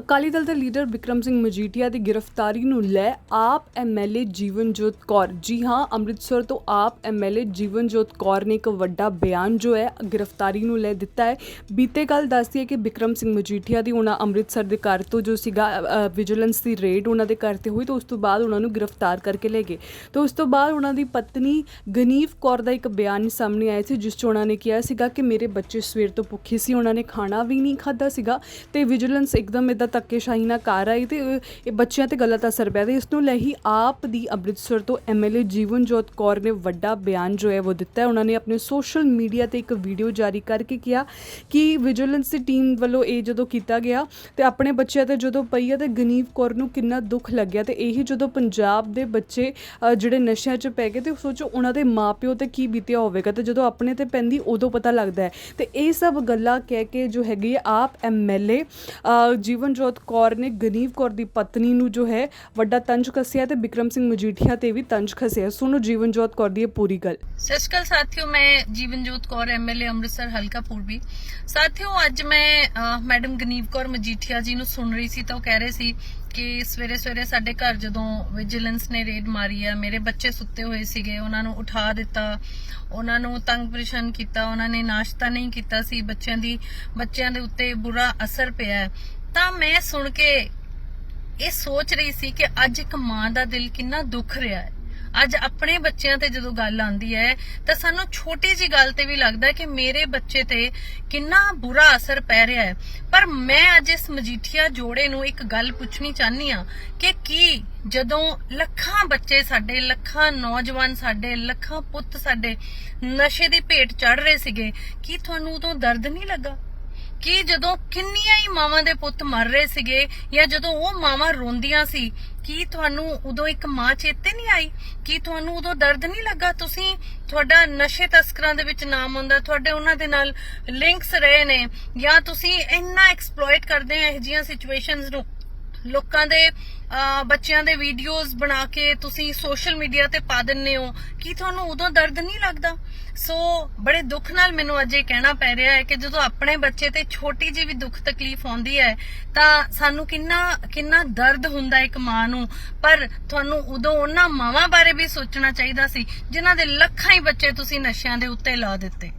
ਅਕਾਲੀ ਦਲ ਦੇ ਲੀਡਰ ਵਿਕਰਮ ਸਿੰਘ ਮਜੀਠੀਆ ਦੀ ਗ੍ਰਿਫਤਾਰੀ ਨੂੰ ਲੈ ਆਪ ਐਮਐਲਏ ਜੀਵਨਜੋਤ ਕੌਰ। ਜੀ ਹਾਂ, ਅੰਮ੍ਰਿਤਸਰ ਤੋਂ ਆਪ ਐਮਐਲਏ ਜੀਵਨਜੋਤ ਕੌਰ ਨੇ ਇੱਕ ਵੱਡਾ ਬਿਆਨ ਜੋ ਹੈ, ਗ੍ਰਿਫਤਾਰੀ ਨੂੰ ਲੈ ਦਿੱਤਾ ਹੈ। ਬੀਤੇ ਕੱਲ ਦੱਸਦੀ ਹੈ ਕਿ ਵਿਕਰਮ ਸਿੰਘ ਮਜੀਠੀਆ ਦੀ ਉਹਨਾਂ ਅੰਮ੍ਰਿਤਸਰ ਦੇ ਘਰ ਤੋਂ ਜੋ ਸੀਗਾ ਵਿਜੀਲੈਂਸ ਦੀ ਰੇਡ ਉਹਨਾਂ ਦੇ ਘਰ ਤੇ ਹੋਈ ਤਾਂ ਉਸ ਤੋਂ ਬਾਅਦ ਉਹਨਾਂ ਨੂੰ ਗ੍ਰਿਫਤਾਰ ਕਰਕੇ ਲੈ ਗਏ। ਤਾਂ ਉਸ ਤੋਂ ਬਾਅਦ ਉਹਨਾਂ ਦੀ ਪਤਨੀ ਗਨੀਵ ਕੌਰ ਦਾ ਇੱਕ ਬਿਆਨ ਸਾਹਮਣੇ ਆਇਆ ਸੀ, ਜਿਸ 'ਚ ਉਹਨਾਂ ਨੇ ਕਿਹਾ ਸੀਗਾ ਕਿ ਮੇਰੇ ਬੱਚੇ ਸਵੇਰ ਤੋਂ ਭੁੱਖੇ ਸੀ, ਉਹਨਾਂ ਨੇ ਖਾਣਾ ਵੀ ਨਹੀਂ ਖਾਧਾ ਸੀਗਾ ਤੇ ਵਿਜੀਲੈਂਸ ਇੱਕਦਮ ਇਦਾਂ ਧੱਕੇਸ਼ਾਹੀ ਨਾਲ ਕਰ ਆਈ ਤੇ ਇਹ ਬੱਚਿਆਂ ਤੇ ਗਲਤ ਅਸਰ ਪਿਆ ਤੇ ਇਸ ਨੂੰ ਲੈ ਹੀ ਆਪ ਦੀ ਅੰਮ੍ਰਿਤਸਰ ਤੋਂ ਐਮਐਲਏ ਜੀਵਨਜੋਤ ਕੌਰ ਨੇ ਵੱਡਾ ਬਿਆਨ ਜੋ ਹੈ ਉਹ ਦਿੱਤਾ ਹੈ। ਉਹਨਾਂ ਨੇ ਆਪਣੇ ਸੋਸ਼ਲ ਮੀਡੀਆ ਤੇ ਇੱਕ ਵੀਡੀਓ ਜਾਰੀ ਕਰਕੇ ਕਿਹਾ ਕਿ ਵਿਜੀਲੈਂਸ ਦੀ ਟੀਮ ਵੱਲੋਂ ਇਹ ਜਦੋਂ ਕੀਤਾ ਗਿਆ ਤੇ ਆਪਣੇ ਬੱਚਿਆਂ ਤੇ ਜਦੋਂ ਪਈ ਹੈ ਤੇ ਗਨੀਵ ਕੌਰ ਨੂੰ ਕਿੰਨਾ ਦੁੱਖ ਲੱਗਿਆ ਤੇ ਇਹੀ ਜਦੋਂ ਪੰਜਾਬ ਦੇ ਬੱਚੇ ਜਿਹੜੇ ਨਸ਼ਿਆਂ 'ਚ ਪੈ ਗਏ ਤੇ ਸੋਚੋ ਉਹਨਾਂ ਦੇ ਮਾਪਿਓ ਤੇ ਕੀ ਬੀਤਿਆ ਹੋਵੇਗਾ ਤੇ ਜਦੋਂ ਆਪਣੇ ਤੇ ਪੈਂਦੀ ਉਦੋਂ ਪਤਾ ਲੱਗਦਾ ਹੈ। ਤੇ ਇਹ ਸਭ ਗੱਲਾਂ ਕਹਿ ਕੇ ਜੋ ਹੈਗੀ ਹੈ ਆਪ ਐਮਐਲਏ ਜੀਵਨਜੋਤ ਕੌਰ ਨੇ ਗਨੀਵ ਕੌਰ ਦੀ ਪਤਨੀ ਨੂੰ ਜੋ ਹੈ ਵੱਡਾ ਤੰਜ ਕੱਸਿਆ ਤੇ ਵਿਕਰਮ ਸਿੰਘ ਮਜੀਠੀਆ ਤੇ ਵੀ ਤੰਜ ਖਸਿਆ। ਸੁਣੋ ਜੀਵਨਜੋਤ ਕੌਰ ਦੀ ਇਹ ਪੂਰੀ ਗੱਲ। ਸਤਿ ਸ਼੍ਰੀ ਅਕਾਲ ਸਾਥੀਓ, ਮੈਂ ਜੀਵਨਜੋਤ ਕੌਰ ਐਮਐਲਏ ਅੰਮ੍ਰਿਤਸਰ, ਹਲਕਾ ਪੂਰਬੀ। ਸਾਥੀਓ, ਅੱਜ ਮੈਂ ਮੈਡਮ ਗਨੀਵ ਕੌਰ ਮਜੀਠੀਆ ਜੀ ਨੂੰ ਸੁਣ ਰਹੀ ਸੀ ਤਾਂ ਉਹ ਕਹਿ ਰਹੇ ਸੀ ਕਿ ਸਵੇਰੇ ਸਵੇਰੇ ਸਾਡੇ ਘਰ ਜਦੋਂ ਵਿਜੀਲੈਂਸ ਨੇ ਰੇਡ ਮਾਰੀ ਆ, ਮੇਰੇ ਬੱਚੇ ਸੁੱਤੇ ਹੋਏ ਸੀਗੇ, ਉਹਨਾਂ ਨੂੰ ਉਠਾ ਦਿੱਤਾ, ਉਹਨਾਂ ਨੂੰ ਤੰਗ ਪਰੇਸ਼ਾਨ ਕੀਤਾ, ਉਹਨਾਂ ਨੇ ਨਾਸ਼ਤਾ ਨਹੀਂ ਕੀਤਾ ਸੀ, ਬੱਚਿਆਂ ਦੀ, ਬੱਚਿਆਂ ਦੇ ਉੱਤੇ ਬੁਰਾ ਅਸਰ ਪਿਆ ਤਾਂ ਮੈਂ ਸੁਣ ਕੇ ਇਹ ਸੋਚ ਰਹੀ ਸੀ ਕਿ ਅੱਜ ਇੱਕ ਮਾਂ ਦਾ ਦਿਲ ਕਿੰਨਾ ਦੁੱਖ ਰਿਹਾ ਹੈ। ਅੱਜ ਆਪਣੇ ਬੱਚਿਆਂ ਤੇ ਜਦੋਂ ਗੱਲ ਆਉਂਦੀ ਹੈ, ਤਾਂ ਸਾਨੂੰ ਛੋਟੀ ਜੀ ਗੱਲ ਤੇ ਵੀ ਲੱਗਦਾ ਕਿ ਮੇਰੇ ਬੱਚੇ ਤੇ ਕਿੰਨਾ ਬੁਰਾ ਅਸਰ ਪੈ ਰਿਹਾ ਹੈ। ਪਰ ਮੈਂ ਅੱਜ ਇਸ ਮਜੀਠੀਆ ਜੋੜੇ ਨੂੰ ਇੱਕ ਗੱਲ ਪੁੱਛਣੀ ਚਾਹਨੀ ਆ ਕਿ ਕੀ ਜਦੋਂ ਲੱਖਾਂ ਬੱਚੇ ਸਾਡੇ, ਲੱਖਾਂ ਨੌਜਵਾਨ ਸਾਡੇ, ਲੱਖਾਂ ਪੁੱਤ ਸਾਡੇ ਨਸ਼ੇ ਦੀ ਭੇਟ ਚੜ ਰਹੇ ਸੀਗੇ, ਕੀ ਤੁਹਾਨੂੰ ਉਦੋਂ ਦਰਦ ਨਹੀਂ ਲੱਗਾ? ਕਿ ਜਦੋਂ ਕਿੰਨੀਆਂ ਹੀ ਮਾਵਾਂ ਦੇ ਪੁੱਤ ਮਰ ਰਹੇ ਸੀਗੇ ਜਾਂ ਜਦੋਂ ਉਹ ਮਾਵਾਂ ਰੋਂਦੀਆਂ ਸੀ, ਕੀ ਤੁਹਾਨੂੰ ਉਦੋਂ ਇੱਕ ਮਾਂ ਚੇਤੇ ਨਹੀਂ ਆਈ? ਕੀ ਤੁਹਾਨੂੰ ਉਦੋਂ ਦਰਦ ਨਹੀਂ ਲੱਗਾ? ਤੁਸੀਂ ਤੁਹਾਡਾ ਨਸ਼ੇ ਤਸਕਰਾਂ ਦੇ ਵਿੱਚ ਨਾਮ ਹੁੰਦਾ ਤੁਹਾਡੇ ਉਹਨਾਂ ਦੇ ਨਾਲ ਲਿੰਕਸ ਰਹੇ ਨੇ ਜਾਂ ਤੁਸੀਂ ਇੰਨਾ ਐਕਸਪਲੋਇਟ ਕਰਦੇ ਆ ਇਹ ਜੀਆਂ ਸਿਚੁਏਸ਼ਨਸ ਨੂੰ? ਲੋਕਾਂ ਦੇ ਅਹ, ਬੱਚਿਆਂ ਦੇ ਵੀਡੀਓਜ਼ ਬਣਾ ਕੇ ਤੁਸੀਂ ਸੋਸ਼ਲ ਮੀਡੀਆ ਤੇ ਪਾ ਦਿੰਨੇ ਹੋ ਕੀ ਤੁਹਾਨੂੰ ਉਦੋਂ ਦਰਦ ਨਹੀਂ ਲੱਗਦਾ? ਸੋ ਬੜੇ ਦੁੱਖ ਨਾਲ ਮੈਨੂੰ ਅੱਜ ਇਹ ਕਹਿਣਾ ਪੈ ਰਿਹਾ ਹੈ ਕਿ ਜਦੋਂ ਆਪਣੇ ਬੱਚੇ ਤੇ ਛੋਟੀ ਜਿਹੀ ਵੀ ਦੁੱਖ ਤਕਲੀਫ ਆਉਂਦੀ ਹੈ ਤਾਂ ਸਾਨੂੰ ਕਿੰਨਾ ਕਿੰਨਾ ਦਰਦ ਹੁੰਦਾ ਇੱਕ ਮਾਂ ਨੂੰ। ਪਰ ਤੁਹਾਨੂੰ ਉਦੋਂ ਉਹਨਾਂ ਮਾਵਾਂ ਬਾਰੇ ਵੀ ਸੋਚਣਾ ਚਾਹੀਦਾ ਸੀ ਜਿਨ੍ਹਾਂ ਦੇ ਲੱਖਾਂ ਹੀ ਬੱਚੇ ਤੁਸੀਂ ਨਸ਼ਿਆਂ ਦੇ ਉੱਤੇ ਲਾ ਦਿੱਤੇ।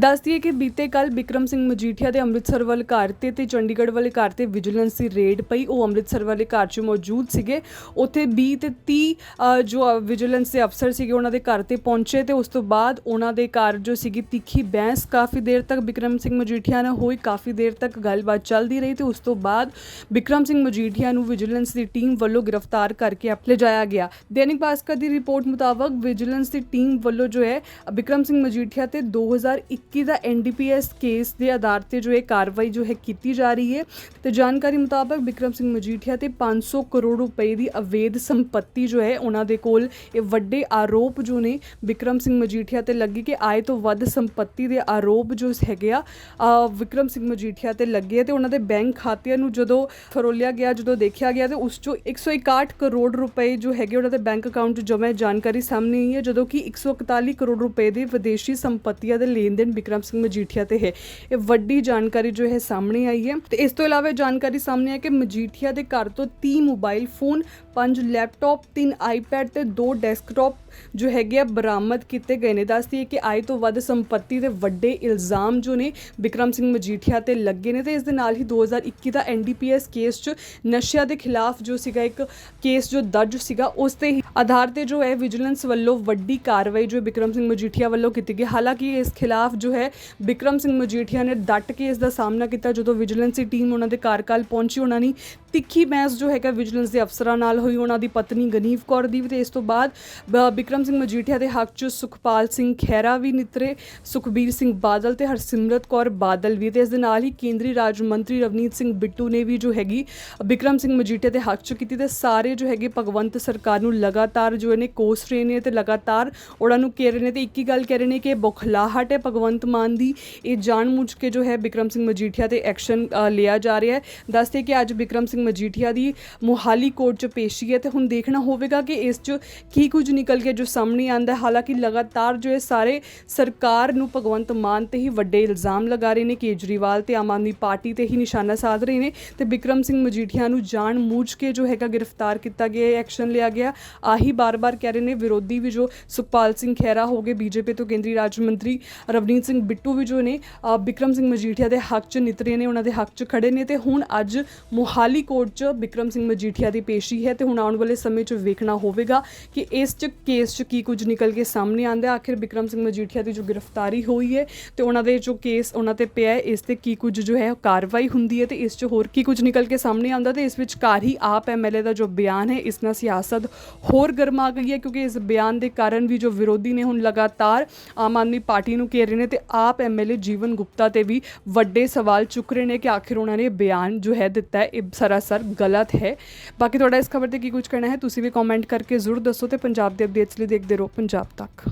ਦੱਸਦੀ ਹੈ ਕਿ ਬੀਤੇ ਕੱਲ ਬਿਕਰਮ ਸਿੰਘ ਮਜੀਠੀਆ ਦੇ ਅੰਮ੍ਰਿਤਸਰ ਵੱਲ ਘਰ ਤੇ ਤੇ ਚੰਡੀਗੜ੍ਹ ਵਾਲੇ ਘਰ ਤੇ ਵਿਜੀਲੈਂਸ ਦੀ ਰੇਡ ਪਈ। ਉਹ ਅੰਮ੍ਰਿਤਸਰ ਵਾਲੇ ਘਰ 'ਚ ਮੌਜੂਦ ਸੀਗੇ। ਉੱਥੇ 20 ਤੇ 30 ਜੋ ਵਿਜੀਲੈਂਸ ਦੇ ਅਫਸਰ ਸੀਗੇ, ਉਹਨਾਂ ਦੇ ਘਰ ਤੇ ਪਹੁੰਚੇ ਤੇ ਉਸ ਤੋਂ ਬਾਅਦ ਉਹਨਾਂ ਦੇ ਘਰ ਜੋ ਸੀਗੀ ਤਿੱਖੀ ਬਹਿਸ ਕਾਫੀ ਦੇਰ ਤੱਕ ਬਿਕਰਮ ਸਿੰਘ ਮਜੀਠੀਆ ਨਾਲ ਹੋਈ, ਕਾਫੀ ਦੇਰ ਤੱਕ ਗੱਲਬਾਤ ਚੱਲਦੀ ਰਹੀ ਤੇ ਉਸ ਤੋਂ ਬਾਅਦ ਬਿਕਰਮ ਸਿੰਘ ਮਜੀਠੀਆ ਨੂੰ ਵਿਜੀਲੈਂਸ ਦੀ ਟੀਮ ਵੱਲੋਂ ਗ੍ਰਿਫਤਾਰ ਕਰਕੇ ਲਿਜਾਇਆ ਗਿਆ। ਦੈਨਿਕ ਭਾਸਕਰ ਦੀ ਰਿਪੋਰਟ ਮੁਤਾਬਕ ਵਿਜੀਲੈਂਸ ਦੀ ਟੀਮ ਵੱਲੋਂ ਜੋ ਹੈ, ਬਿਕਰਮ ਸਿੰਘ ਮਜੀਠੀਆ ਤੇ 2021 ਦਾ ਐਨਡੀਪੀਐਸ ਕੇਸ ਦੇ ਆਧਾਰ ਤੇ ਜੋ ਇਹ ਕਾਰਵਾਈ ਜੋ ਹੈ ਕੀਤੀ ਜਾ ਰਹੀ ਹੈ ਤੇ ਜਾਣਕਾਰੀ ਮੁਤਾਬਕ ਵਿਕਰਮ ਸਿੰਘ ਮਜੀਠੀਆ ਤੇ 500 ਕਰੋੜ ਰੁਪਏ ਦੀ ਅਵੈਧ ਸੰਪਤੀ ਜੋ ਹੈ ਉਹਨਾਂ ਦੇ ਕੋਲ ਇਹ ਵੱਡੇ ਆਰੋਪ ਜੋ ਨੇ ਵਿਕਰਮ ਸਿੰਘ ਮਜੀਠੀਆ ਤੇ ਲੱਗੇ ਕਿ ਆਏ ਤੋਂ ਵੱਧ ਸੰਪਤੀ ਦੇ ਆਰੋਪ ਜੋ ਹੈਗੇ ਆ ਅ, ਵਿਕਰਮ ਸਿੰਘ ਮਜੀਠੀਆ ਤੇ ਲੱਗੇ ਆ ਤੇ ਉਹਨਾਂ ਦੇ ਬੈਂਕ ਖਾਤਿਆਂ ਨੂੰ ਜਦੋਂ ਫਰੋਲਿਆ ਗਿਆ ਜਦੋਂ ਦੇਖਿਆ ਗਿਆ ਤੇ ਉਸ ਚੋਂ 161 ਕਰੋੜ ਰੁਪਏ ਜੋ ਹੈਗੇ ਉਹਨਾਂ ਦੇ ਬੈਂਕ ਅਕਾਊਂਟ 'ਚ ਜਮ੍ਹਾਂ ਜਾਣਕਾਰੀ ਸਾਹਮਣੇ ਆਈ ਹੈ ਜਦੋਂ ਕਿ 141 ਕਰੋੜ ਰੁਪਏ ਦੇ ਵਿਦੇਸ਼ੀ ਸੰਪਤੀਆਂ ਦੇ ਲੈਣ ਦੇਣ ਬਿਕਰਮ ਸਿੰਘ ਮਜੀਠੀਆ ਤੇ ਹੈ। ਇਹ ਵੱਡੀ ਜਾਣਕਾਰੀ ਜੋ ਹੈ ਸਾਹਮਣੇ ਆਈ ਹੈ। ਤੇ ਇਸ ਤੋਂ ਇਲਾਵਾ ਇਹ ਜਾਣਕਾਰੀ ਸਾਹਮਣੇ ਆਈ ਕਿ ਮਜੀਠੀਆ ਦੇ ਘਰ ਤੋਂ 30 ਮੋਬਾਈਲ ਫੋਨ 5 ਲੈਪਟਾਪ 3 ਆਈਪੈਡ ਤੇ 2 ਡੈਸਕਟਾਪ ਜੋ ਹੈਗੇ ਆ ਬਰਾਮਦ ਕੀਤੇ ਗਏ ਨੇ। ਦੱਸਦੀ ਹੈ ਕਿ ਆਏ ਤੋਂ ਵੱਧ ਸੰਪਤੀ ਦੇ ਵੱਡੇ ਇਲਜ਼ਾਮ ਜੋ ਨੇ ਵਿਕਰਮ ਸਿੰਘ ਮਜੀਠੀਆ ਤੇ ਲੱਗੇ ਨੇ ਤੇ ਇਸ ਦੇ ਨਾਲ ਹੀ 2021 ਦਾ ਐਨਡੀਪੀਐਸ ਕੇਸ 'ਚ ਨਸ਼ਿਆਂ ਦੇ ਖਿਲਾਫ ਜੋ ਸੀਗਾ ਇੱਕ ਕੇਸ ਜੋ ਦਰਜ ਸੀਗਾ, ਉਸ ਤੇ ਹੀ ਆਧਾਰ ਤੇ ਜੋ ਹੈ ਵਿਜੀਲੈਂਸ ਵੱਲੋਂ ਵੱਡੀ ਕਾਰਵਾਈ ਜੋ ਵਿਕਰਮ ਸਿੰਘ ਮਜੀਠੀਆ ਵੱਲੋਂ ਕੀਤੀ ਗਈ। ਹਾਲਾਂਕਿ ਇਸ ਖਿਲਾਫ ਜੋ ਹੈ ਵਿਕਰਮ ਸਿੰਘ ਮਜੀਠੀਆ ਨੇ ਡਟ ਕੇ ਇਸ ਦਾ ਸਾਹਮਣਾ ਕੀਤਾ ਜਦੋਂ ਵਿਜੀਲੈਂਸ ਦੀ ਟੀਮ ਉਹਨਾਂ ਦੇ ਘਰ ਕੱਲ ਪਹੁੰਚੀ, ਉਹਨਾਂ ਨੇ ਤਿੱਖੀ ਬਹਿਸ ਜੋ ਹੈਗਾ ਵਿਜੀਲੈਂਸ ਦੇ ਅਫਸਰਾਂ ਨਾਲ ਹੋਈ, ਉਹਨਾਂ ਦੀ ਪਤਨੀ ਗਨੀਵ ਕੌਰ ਦੀ ਵੀ ਤੇ ਇਸ ਤੋਂ ਬਾਅਦ, ਬ- ਵਿਕਰਮ ਸਿੰਘ ਮਜੀਠੀਆ ਦੇ ਹੱਕ 'ਚ ਸੁਖਪਾਲ ਸਿੰਘ ਖਹਿਰਾ ਵੀ ਨਿਤਰੇ, ਸੁਖਬੀਰ ਸਿੰਘ ਬਾਦਲ ਤੇ ਹਰਸਿਮਰਤ ਕੌਰ ਬਾਦਲ ਵੀ ਤੇ ਇਸ ਦੇ ਨਾਲ ਹੀ ਕੇਂਦਰੀ ਰਾਜ ਮੰਤਰੀ ਰਵਨੀਤ ਸਿੰਘ ਬਿੱਟੂ ਨੇ ਵੀ ਜੋ ਹੈਗੀ, ਬਿਕਰਮ ਸਿੰਘ ਮਜੀਠੀਆ ਦੇ ਹੱਕ 'ਚ ਕੀਤੀ ਤੇ ਸਾਰੇ ਜੋ ਹੈਗੇ ਭਗਵੰਤ ਸਰਕਾਰ ਨੂੰ ਲਗਾਤਾਰ ਜੋ ਇਹਨੇ ਕੋਸ ਰਹੇ ਨੇ ਤੇ ਲਗਾਤਾਰ ਉਹਨਾਂ ਨੂੰ ਕਹਿ ਰਹੇ ਨੇ ਤੇ ਇੱਕ ਹੀ ਗੱਲ ਕਹਿ ਰਹੇ ਨੇ ਕਿ ਬੁਖਲਾਹਟ ਹੈ ਭਗਵੰਤ ਮਾਨ ਦੀ, ਇਹ ਜਾਣ ਜਾਣਬੁੱਝ ਕੇ ਜੋ ਹੈ ਬਿਕਰਮ ਸਿੰਘ ਮਜੀਠੀਆ ਤੇ ਐਕਸ਼ਨ ਲਿਆ ਜਾ ਰਿਹਾ ਹੈ। ਦੱਸਦੇ ਕਿ ਅੱਜ ਬਿਕਰਮ ਸਿੰਘ ਮਜੀਠੀਆ ਦੀ ਮੁਹਾਲੀ ਕੋਰਟ 'ਚ ਪੇਸ਼ੀ ਹੈ ਤੇ ਹੁਣ ਦੇਖਣਾ ਹੋਵੇਗਾ ਕਿ ਇਸ 'ਚ ਕੀ ਕੁਝ ਨਿਕਲ ਕੇ ਜੋ ਸਾਹਮਣੇ ਆਂਦਾ ਹੈ। ਹਾਲਾਂਕਿ ਲਗਾਤਾਰ ਜੋ ਇਹ ਸਾਰੇ ਸਰਕਾਰ ਨੂੰ ਭਗਵੰਤ ਮਾਨ ਤੇ ਹੀ ਵੱਡੇ ਇਲਜ਼ਾਮ ਲਗਾ ਰਹੇ ਨੇ, ਕੇਜਰੀਵਾਲ ਤੇ ਆਮ ਆਦਮੀ ਪਾਰਟੀ ਤੇ ਹੀ ਨਿਸ਼ਾਨਾ ਸਾਧ ਰਹੇ ਨੇ ਤੇ ਬਿਕਰਮ ਸਿੰਘ ਮਜੀਠੀਆ ਨੂੰ ਜਾਣ ਮੂਝ ਕੇ ਜੋ ਹੈਗਾ ਗ੍ਰਿਫਤਾਰ ਕੀਤਾ ਗਿਆ ਐਕਸ਼ਨ ਲਿਆ ਗਿਆ। ਆਹੀ ਬਾਰ-ਬਾਰ ਕਹਿ ਰਹੇ ਨੇ, ਵਿਰੋਧੀ ਵੀ ਜੋ ਸੁਖਪਾਲ ਸਿੰਘ ਖਹਿਰਾ ਹੋ ਗਏ, ਬੀਜੇਪੀ ਤੋਂ ਕੇਂਦਰੀ ਰਾਜ ਮੰਤਰੀ ਰਵਨੀਤ ਸਿੰਘ ਬਿੱਟੂ ਵੀ ਜੋ ਨੇ ਬਿਕਰਮ ਸਿੰਘ ਮਜੀਠੀਆ ਦੇ ਹੱਕ 'ਚ ਨਿਤਰੇ ਨੇ, ਉਹਨਾਂ ਦੇ ਹੱਕ 'ਚ ਖੜੇ ਨੇ ਤੇ ਹੁਣ ਅੱਜ ਮੁਹਾਲੀ ਕੋਰਟ 'ਚ ਬਿਕਰਮ ਸਿੰਘ ਮਜੀਠੀਆ ਦੀ ਪੇਸ਼ੀ ਹੈ ਤੇ ਹੁਣ ਆਉਣ ਵਾਲੇ ਸਮੇਂ 'ਚ ਵੇਖਣਾ ਹੋਵੇਗਾ ਕਿ ਇਸ 'ਚ ਕੇਸ 'ਚ ਕੀ ਕੁਝ ਨਿਕਲ ਕੇ ਸਾਹਮਣੇ ਆਂਦਾ ਆਖਿਰ ਬਿਕਰਮ ਸਿੰਘ ਮਜੀਠੀਆ ਦੀ ਜੋ ਗ੍ਰਿਫਤਾਰੀ ਹੋਈ ਹੈ ਤੇ ਉਹਨਾਂ ਦੇ ਜੋ ਕੇਸ ਉਹਨਾਂ ਤੇ ਪਿਆ ਹੈ, ਇਸ ਤੇ ਕੀ ਕੁਝ ਜੋ ਹੈ ਕਾਰਵਾਈ ਹੁੰਦੀ ਹੈ ਤੇ ਇਸ 'ਚ ਹੋਰ ਕੀ ਕੁਝ ਨਿਕਲ ਕੇ ਸਾਹਮਣੇ ਆਉਂਦਾ ਤੇ ਇਸ ਵਿੱਚ ਕਾਰ ਹੀ ਆਪ ਐਮਐਲਏ ਦਾ ਜੋ ਬਿਆਨ ਹੈ, ਇਸ ਨਾਲ ਸਿਆਸਤ ਹੋਰ ਗਰਮਾ ਗਈ ਹੈ ਕਿਉਂਕਿ ਇਸ ਬਿਆਨ ਦੇ ਕਾਰਨ ਵੀ ਜੋ ਵਿਰੋਧੀ ਨੇ ਹੁਣ ਲਗਾਤਾਰ ਆਮ ਆਦਮੀ ਪਾਰਟੀ ਨੂੰ ਘੇਰ ਰਹੇ ਨੇ ਤੇ ਆਪ ਐਮਐਲਏ ਜੀਵਨ ਗੁਪਤਾ ਤੇ ਵੀ ਵੱਡੇ ਸਵਾਲ ਚੁੱਕ ਰਹੇ ਨੇ ਕਿ ਆਖਿਰ ਉਹਨਾਂ ਨੇ ਬਿਆਨ ਜੋ ਹੈ ਦਿੱਤਾ ਹੈ, ਇਹ ਸਰ ਗਲਤ ਹੈ ਬਾਕੀ ਤੁਹਾਡਾ ਇਸ ਖਬਰ ਤੇ ਕੀ ਕੁਝ ਕਹਿਣਾ ਹੈ ਤੁਸੀਂ ਵੀ ਕਮੈਂਟ ਕਰਕੇ ਜ਼ਰੂਰ ਦੱਸੋ ਤੇ ਪੰਜਾਬ ਦੇ ਅਪਡੇਟਸ ਲਈ ਦੇਖਦੇ ਰਹੋ ਪੰਜਾਬ ਤੱਕ